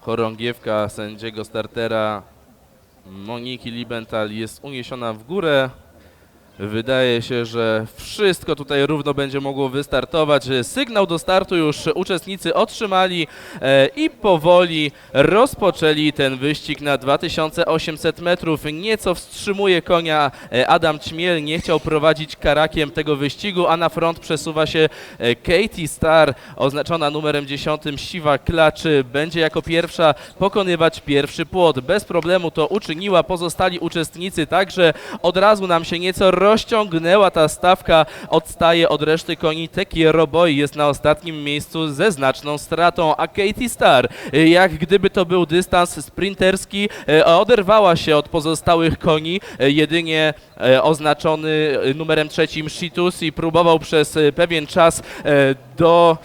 Chorągiewka sędziego startera Moniki Libental jest uniesiona w górę. Wydaje się, że wszystko tutaj równo będzie mogło wystartować. Sygnał do startu już uczestnicy otrzymali e, i powoli rozpoczęli ten wyścig na 2800 metrów. Nieco wstrzymuje konia e, Adam Ćmiel, nie chciał prowadzić karakiem tego wyścigu, a na front przesuwa się e, Katie Star, oznaczona numerem 10 siwa klaczy. Będzie jako pierwsza pokonywać pierwszy płot. Bez problemu to uczyniła. Pozostali uczestnicy także od razu nam się nieco rozciągnęła ta stawka. Odstaje od reszty koni. Teki Roboi jest na ostatnim miejscu ze znaczną stratą, a Katie Star, jak gdyby to był dystans sprinterski, y, oderwała się od pozostałych koni. y, Jedynie y, oznaczony numerem trzecim Shitus i próbował przez pewien czas do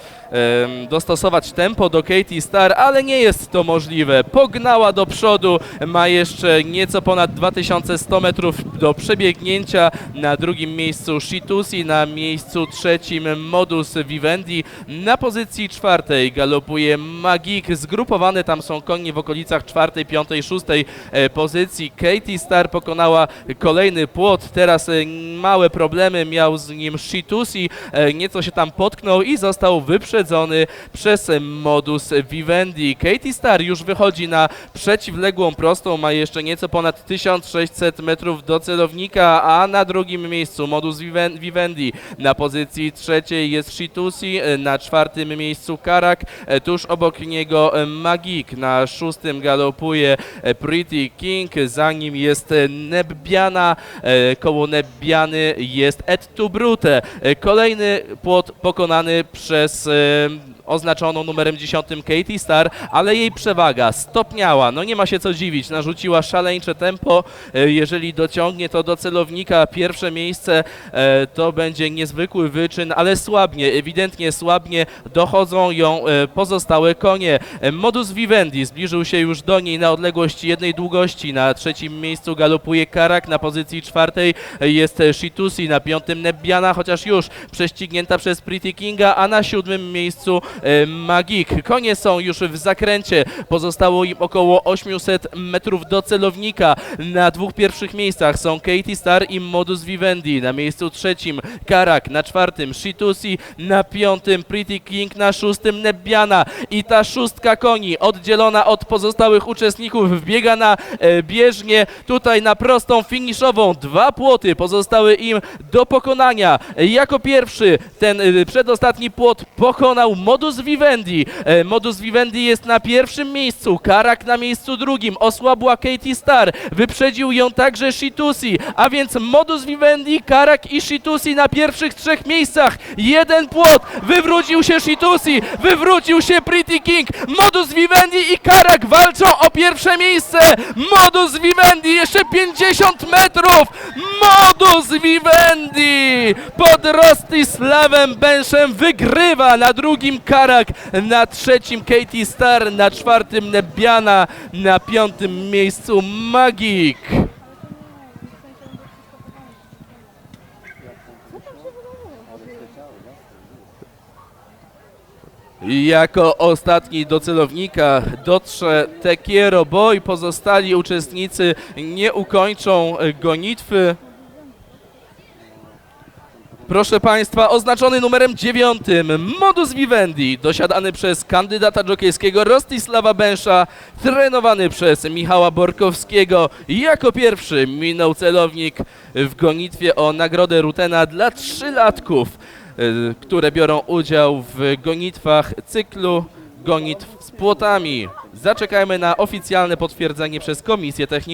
dostosować tempo do Katie Star, ale nie jest to możliwe. Pognała do przodu, ma jeszcze nieco ponad 2100 metrów do przebiegnięcia. Na drugim miejscu Shitusi, na miejscu trzecim Modus Vivendi. Na pozycji czwartej galopuje Magik. Zgrupowane tam są konie w okolicach czwartej, piątej, szóstej e, pozycji. Katie Star pokonała kolejny płot. Teraz e, małe problemy miał z nim Shitusi. E, Nieco się tam potknął i został wyprzedzony przez Modus Vivendi. Katie Star już wychodzi na przeciwległą prostą, ma jeszcze nieco ponad 1600 metrów do celownika, a na drugim miejscu Modus Viven- Vivendi. Na pozycji trzeciej jest Shitusi, na czwartym miejscu Karak, tuż obok niego Magik, na szóstym galopuje Pretty King, za nim jest Nebbiana, e, koło Nebbiany jest Et tu Brute. E, Kolejny płot pokonany przez e, oznaczoną numerem 10 Katie Star, ale jej przewaga stopniała. No nie ma się co dziwić, narzuciła szaleńcze tempo. E, Jeżeli dociągnie to do celownika, pierwsze miejsce e, to będzie niezwykły wyczyn, ale słabnie, ewidentnie słabnie dochodzą ją pozostałe konie. Modus Vivendi zbliżył się już do niej na odległość jednej długości. Na trzecim miejscu galopuje Karak, na pozycji czwartej jest Shitusi, na piątym Nebbiana, chociaż już prześcignięta przez Pretty Kinga, a na siódmym miejscu e, Magik. Konie są już w zakręcie, pozostało im około 800 metrów do celownika. Na dwóch pierwszych miejscach są Katie Star i Modus Vivendi. Na miejscu trzecim Karak, na czwartym Shitusi, na piątym Pretty King, na szóstym Nebbiana. I ta szóstka koni oddzielona od pozostałych uczestników wbiega na e, bieżnię tutaj na prostą finiszową. Dwa płoty pozostały im do pokonania. Jako pierwszy ten e, przedostatni płot pokonał Modus Vivendi. E, Modus Vivendi jest na pierwszym miejscu, Karak na miejscu drugim, osłabła Katie Star, wyprzedził ją także Shitusi, a więc Modus Vivendi, Karak i Shitusi na pierwszych trzech miejscach. Jeden płot, wywrócił się Shitusi, wywrócił się Pretty King, Modus Vivendi i Karak walczą o pierwsze miejsce. Modus Vivendi jeszcze 50 metrów. Modus Vivendi pod Rostislavem Benszem wygrywa na drugim Karak, na trzecim Katie Star, na czwartym Nebbiana, na piątym miejscu Magik. Jako ostatni do celownika dotrze Tekiero Boy. Pozostali uczestnicy nie ukończą gonitwy. Proszę Państwa, oznaczony numerem dziewiątym Modus Vivendi, dosiadany przez kandydata jockeyskiego Rostislava Bęsza, trenowany przez Michała Borkowskiego. Jako pierwszy minął celownik w gonitwie o nagrodę Rutena dla trzylatków, y, które biorą udział w gonitwach cyklu gonitw z płotami. Zaczekajmy na oficjalne potwierdzenie przez Komisję Techniczną.